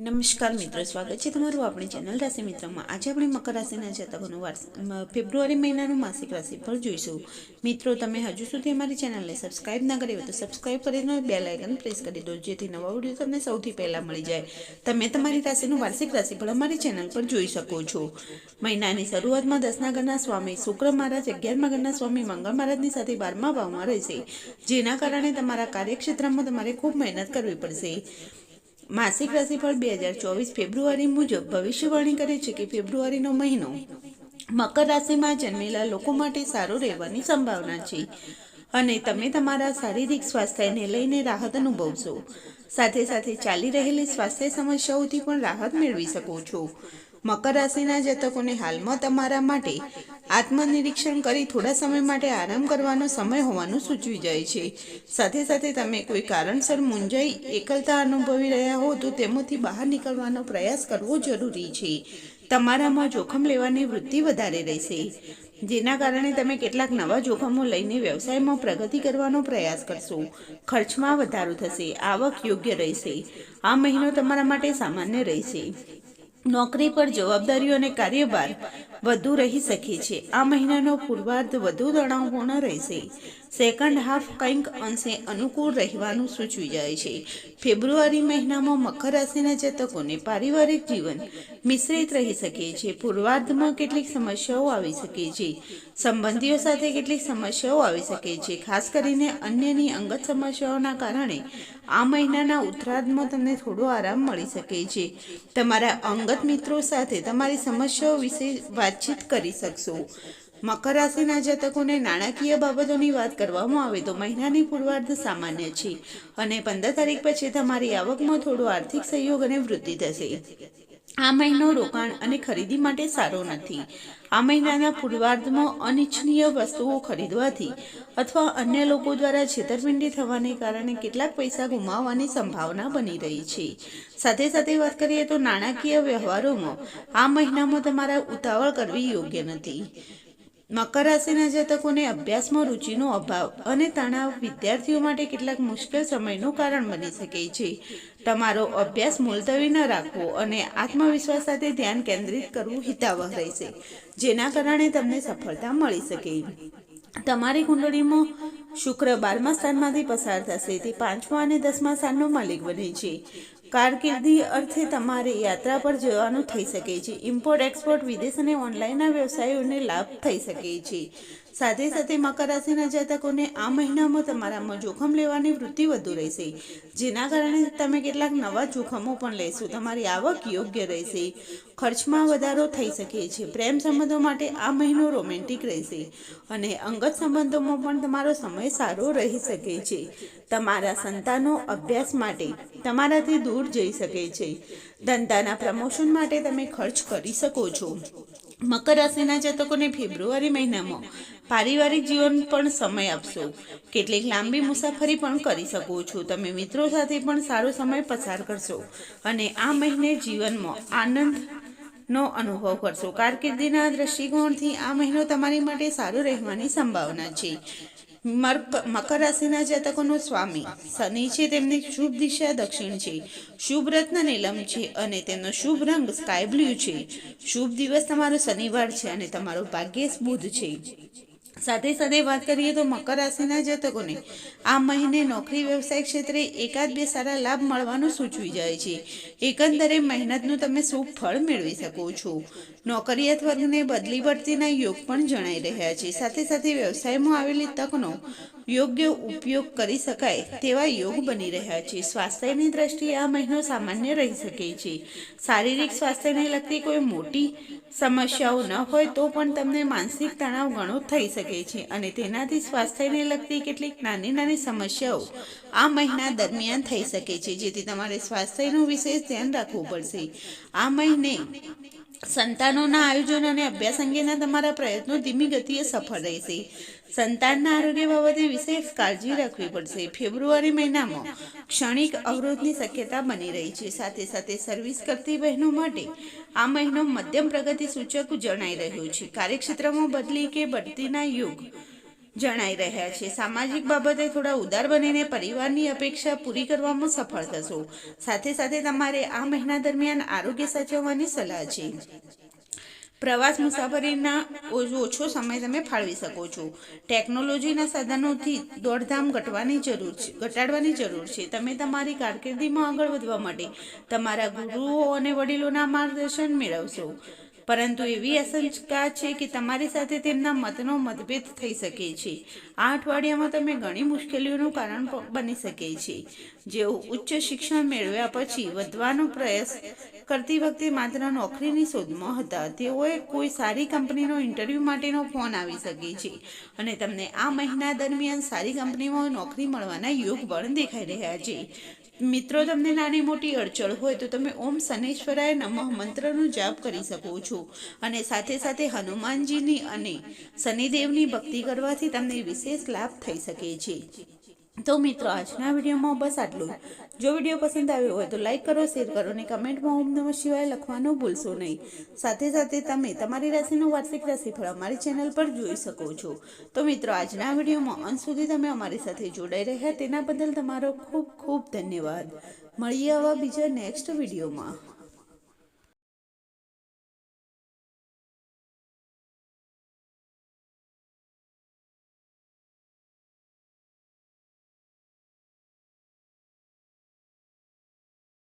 નમસ્કાર મિત્રો, સ્વાગત છે તમારું આપણી ચેનલ રાશિ મિત્રમાં. આજે આપણે મકર રાશિના જાતકોનું ફેબ્રુઆરી મહિનાનું માસિક રાશિફળ જોઈશું. મિત્રો, તમે હજુ સુધી અમારી ચેનલને સબસ્ક્રાઇબ ના કરી હોય તો સબસ્ક્રાઇબ કરીને બે લાઇકન પ્રેસ કરી દો, જેથી નવા વીડિયો તમને સૌથી પહેલાં મળી જાય. તમે તમારી રાશિનું વાર્ષિક રાશિફળ અમારી ચેનલ પર જોઈ શકો છો. મહિનાની શરૂઆતમાં દસના ઘરના સ્વામી શુક્ર મહારાજ, અગિયારમા ઘરના સ્વામી મંગળ મહારાજની સાથે બારમા ભાવમાં રહેશે, જેના કારણે તમારા કાર્યક્ષેત્રમાં તમારે ખૂબ મહેનત કરવી પડશે. માસિક રાશિફળ બે હજાર ચોવીસ ફેબ્રુઆરી મુજબ ભવિષ્યવાણી કરે છે કે ફેબ્રુઆરીનો મહિનો મકર રાશિમાં જન્મેલા લોકો માટે સારો રહેવાની સંભાવના છે. અને તમે તમારા શારીરિક સ્વાસ્થ્યને લઈને રાહત અનુભવશો. સાથે સાથે ચાલી રહેલી સ્વાસ્થ્ય સમસ્યાઓથી પણ રાહત મેળવી શકો છો. મકર રાશિના જાતકોને હાલમાં તમારા માટે આત્મનિરીક્ષણ કરી થોડા સમય માટે આરામ કરવાનો સમય હોવાનું સૂચવી જાય છે. સાથે સાથે તમે કોઈ કારણસર મૂંઝાઈ, એકલતા અનુભવી રહ્યા હો તો તેમાંથી બહાર નીકળવાનો પ્રયાસ કરવો જરૂરી છે. તમારામાં જોખમ લેવાની વૃત્તિ વધારે રહેશે. જેના કારણે તમે કેટલાક નવા જોખમો લઈને વ્યવસાયમાં પ્રગતિ કરવાનો પ્રયાસ કરશો. ખર્ચમાં વધારો થશે, આવક યોગ્ય રહેશે. આ મહિનો તમારા માટે સામાન્ય રહેશે. નોકરી પર જવાબદારીઓ અને કાર્યભાર વધુ રહી શકે છે. આ મહિનાનો પૂર્વાર્ધ વધુ તણાવપૂર્ણ રહેશે. સેકન્ડ હાફ કંઈક અંશે અનુકૂળ રહેવાનું સૂચવી જાય છે. ફેબ્રુઆરી મહિનામાં મકર રાશિના જાતકોને પારિવારિક જીવન મિશ્રિત રહી શકે છે. પૂર્વાર્ધમાં કેટલીક સમસ્યાઓ આવી શકે છે. સંબંધીઓ સાથે કેટલીક સમસ્યાઓ આવી શકે છે. ખાસ કરીને અન્યની અંગત સમસ્યાઓના કારણે આ મહિનાના ઉત્તરાર્ધમાં તમને થોડો આરામ મળી શકે છે. તમારા અંગત મિત્રો સાથે તમારી સમસ્યાઓ વિશે વાતચીત કરી શકશો. મકર રાશિના જાતકોને નાણાકીય બાબતોની વાત કરવામાં આવે તો મહિનાની પૂર્વાર્ધ સામાન્ય છે અને પંદર તારીખ પછી તમારી આવકમાં થોડો આર્થિક સહયોગ અને વૃદ્ધિ થશે. આ મહિનો રોકાણ અને ખરીદી માટે સારો નથી. આ મહિનાના પૂર્વાર્ધમાં અનિચ્છનીય વસ્તુઓ ખરીદવાથી અથવા અન્ય લોકો દ્વારા છેતરપિંડી થવાને કારણે કેટલાક પૈસા ગુમાવવાની સંભાવના બની રહી છે. સાથે સાથે વાત કરીએ તો નાણાકીય વ્યવહારોમાં આ મહિનામાં તમારા ઉતાવળ કરવી યોગ્ય નથી. મકર રાશિના જાતકોને અભ્યાસમાં રુચિનો અભાવ અને તણાવ વિદ્યાર્થીઓ માટે કેટલાક મુશ્કેલ સમયનું કારણ બની શકે છે. તમારો અભ્યાસ મુલતવી ન રાખવો અને આત્મવિશ્વાસ સાથે ધ્યાન કેન્દ્રિત કરવું હિતાવહ રહેશે, જેના કારણે તમને સફળતા મળી શકે. તમારી કુંડળીમાં શુક્ર બારમા સ્થાનમાંથી પસાર થશે, તે પાંચમા અને દસમા સ્થાનનો માલિક બને છે. કારકિર્દી અર્થે તમારે યાત્રા પર જવાનું થઈ શકે છે. ઇમ્પોર્ટ એક્સપોર્ટ વિદેશ અને ઓનલાઈનના વ્યવસાયોને લાભ થઈ શકે છે. સાથે સાથે મકર રાશિના જાતકોને આ મહિનામાં તમારામાં જોખમ લેવાની વૃત્તિ વધુ રહેશે. જેના કારણે તમે કેટલાક નવા જોખમો પણ લેશો. તમારી આવક યોગ્ય રહેશે. ખર્ચમાં વધારો થઈ શકે છે. પ્રેમ સંબંધો માટે આ મહિનો રોમેન્ટિક રહેશે અને અંગત સંબંધોમાં પણ તમારો સમય સારો રહી શકે છે. તમારા સંતાનો અભ્યાસ માટે તમારાથી દૂર જઈ શકે છે. ધંધાના પ્રમોશન માટે તમે ખર્ચ કરી શકો છો. મકર રાશિના જાતકોને ફેબ્રુઆરી મહિનામાં પારિવારિક જીવન પણ સમય આપશો. કેટલીક લાંબી મુસાફરી પણ કરી શકો છો. તમે મિત્રો સાથે પણ સારો સમય પસાર કરશો અને આ મહિને જીવનમાં આનંદ નો અનુભવ કરશો. કારકિર્દીના દ્રષ્ટિકોણથી આ મહિનો તમારી માટે સારો રહેવાની સંભાવના છે. મકર રાશિના જાતકોનો સ્વામી. શનિ છે તેમની શુભ દિશા, દક્ષિણ છે. શુભ રત્ન નીલમ છે અને તેમનો શુભ રંગ સ્કાય બ્લુ છે. શુભ દિવસ તમારો શનિવાર છે અને તમારો ભાગ્યેશ બુધ છે. સાથે સાથે વાત કરીએ તો મકર રાશિના જાતકોને, આ મહિને નોકરી વ્યવસાય ક્ષેત્રે એકાદ બે સારા લાભ મળવાનું સૂચવી જાય છે. એકંદરે મહેનતનું તમે શુભ ફળ મેળવી શકો છો. નોકરિયાત વર્ગને બદલી પડતીના યોગ પણ જણાઈ રહ્યા છે. સાથે સાથે વ્યવસાયમાં આવેલી તકનો યોગ્ય ઉપયોગ કરી શકાય તેવા યોગ બની રહ્યા છે. સ્વાસ્થ્યની દ્રષ્ટિએ આ મહિનો સામાન્ય રહી શકે છે. શારીરિક સ્વાસ્થ્યને લગતી કોઈ મોટી સમસ્યાઓ ન હોય તો પણ તમને માનસિક તણાવ ઘણો થઈ શકે છે અને તેનાથી સ્વાસ્થ્યને લગતી કેટલીક નાની નાની સમસ્યાઓ આ મહિના દરમિયાન થઈ શકે છે. જેથી તમારે સ્વાસ્થ્યનું વિશેષ ધ્યાન રાખવું પડશે. આ મહિને સંતાનોના આયોજન અને અભ્યાસ અંગેના તમારા પ્રયત્નો ધીમી ગતિએ સફળ રહેશે. સંતાનના આરોગ્ય બાબતે વિશેષ કાળજી રાખવી પડશે. ફેબ્રુઆરી મહિનામાં ક્ષણિક અવરોધની શક્યતા બની રહી છે. સાથે સાથે સર્વિસ કરતી બહેનો માટે આ મહિનો મધ્યમ પ્રગતિ સૂચક જણાઈ રહ્યો છે. કાર્યક્ષેત્રમાં બદલી કે બઢતીના યુગ જણાઈ રહ્યા છે. સામાજિક બાબતે થોડા ઉદાર બનીને પરિવારની અપેક્ષા પૂરી કરવામાં સફળ થશો. સાથે સાથે તમારે આ મહિના દરમિયાન આરોગ્ય સાચવવાની સલાહ છે. પ્રવાસ મુસાફરીના ઓછો સમય તમે ફાળવી શકો છો. ટેકનોલોજીના સાધનોથી દોડધામ ઘટવાની જરૂર છે, ઘટાડવાની જરૂર છે. તમે તમારી કારકિર્દીમાં આગળ વધવા માટે તમારા ગુરુઓ અને વડીલોના માર્ગદર્શન મેળવશો. પરંતુ એવી આશંકા છે કે તમારી સાથે તેમના મતનો મતભેદ થઈ શકે છે. આ અઠવાડિયામાં તમે ઘણી મુશ્કેલીઓનું કારણ બની શકે છે. જેઓ ઉચ્ચ શિક્ષણ મેળવ્યા પછી વધવાનો પ્રયાસ કરતી વખતે માત્ર નોકરીની શોધમાં હતા. તેઓએ કોઈ સારી કંપનીનો ઇન્ટરવ્યૂ માટેનો ફોન આવી શકે છે અને તમને આ મહિના દરમિયાન સારી કંપનીમાં નોકરી મળવાના યોગ પણ દેખાઈ રહ્યા છે. મિત્રો, તમને નાની મોટી અડચણ હોય તો તમે ઓમ શનેશ્વરાય નમઃ મંત્રનો જાપ કરી શકો છો અને સાથે સાથે હનુમાનજીની અને શનિદેવની ભક્તિ કરવાથી તમને વિશેષ લાભ થઈ શકે છે. તો મિત્રો, આજના વિડીયોમાં બસ આટલું. જો વીડિયો પસંદ આવ્યો હોય તો લાઇક કરો, શેર કરો અને કમેન્ટમાં ઓમ નમઃ શિવાય લખવાનું ભૂલશો નહીં. સાથે સાથે તમે તમારી રાશિનું વાર્ષિક રાશિફળ અમારી ચેનલ પર જોઈ શકો છો. તો મિત્રો, આજના વિડીયોમાં અંત સુધી તમે અમારી સાથે જોડાઈ રહ્યા. તેના બદલ તમારો ખૂબ ખૂબ ધન્યવાદ. મળીએ આવા બીજા નેક્સ્ટ વિડીયોમાં.